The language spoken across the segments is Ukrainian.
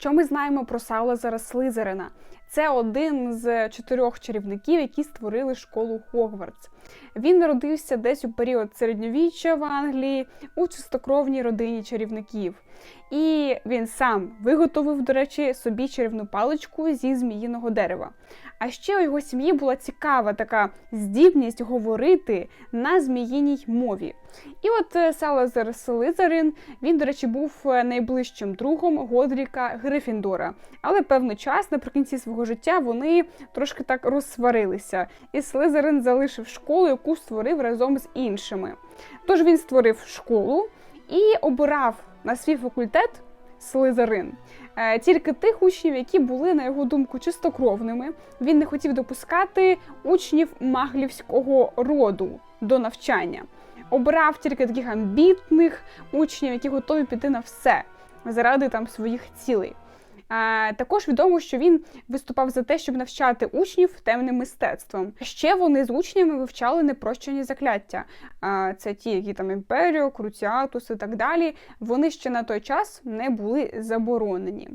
Що ми знаємо про Салазара Слизерина? Це один з чотирьох чарівників, які створили школу Хогвартс. Він народився десь у період середньовіччя в Англії у чистокровній родині чарівників. І він сам виготовив, до речі, собі чарівну паличку зі зміїного дерева. А ще у його сім'ї була цікава така здібність говорити на зміїній мові. І от е, Салазар Слизерин, він, до речі, був е, найближчим другом Годріка Грифіндора. Але певний час наприкінці свого життя вони трошки так розсварилися. І Слизерин залишив школу, яку створив разом з іншими. Тож він створив школу і обирав на свій факультет Слизерин. Е, Тільки тих учнів, які були, на його думку, чистокровними. Він не хотів допускати учнів маглівського роду до навчання. Обрав тільки таких амбітних учнів, які готові піти на все заради там своїх цілей. Також відомо, що він виступав за те, щоб навчати учнів темним мистецтвом. Ще вони з учнями вивчали непрощені закляття. Це ті, які там Імперіо, Круціатус і так далі. Вони ще на той час не були заборонені.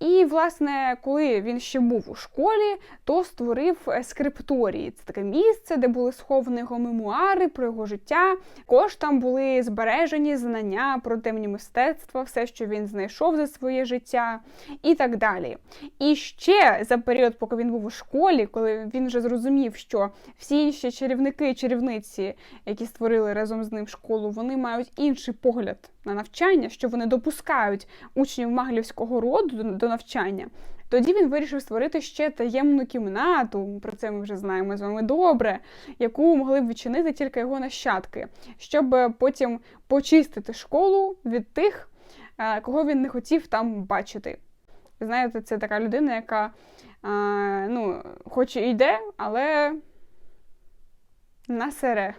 І, власне, коли він ще був у школі, то створив е, скрипторії. Це таке місце, де були сховані його мемуари про його життя. Також там були збережені знання про темні мистецтва, все, що він знайшов за своє життя і так далі. І ще за період, поки він був у школі, коли він вже зрозумів, що всі інші чарівники чарівниці, які створили разом з ним школу, вони мають інший погляд на навчання, що вони допускають учнів маглівського роду до- до навчання. Тоді він вирішив створити ще таємну кімнату, про це ми вже знаємо з вами добре, яку могли б відчинити тільки його нащадки, щоб е, потім почистити школу від тих, е, кого він не хотів там бачити. Ви знаєте, це така людина, яка а, ну, хоч і йде, але на сере.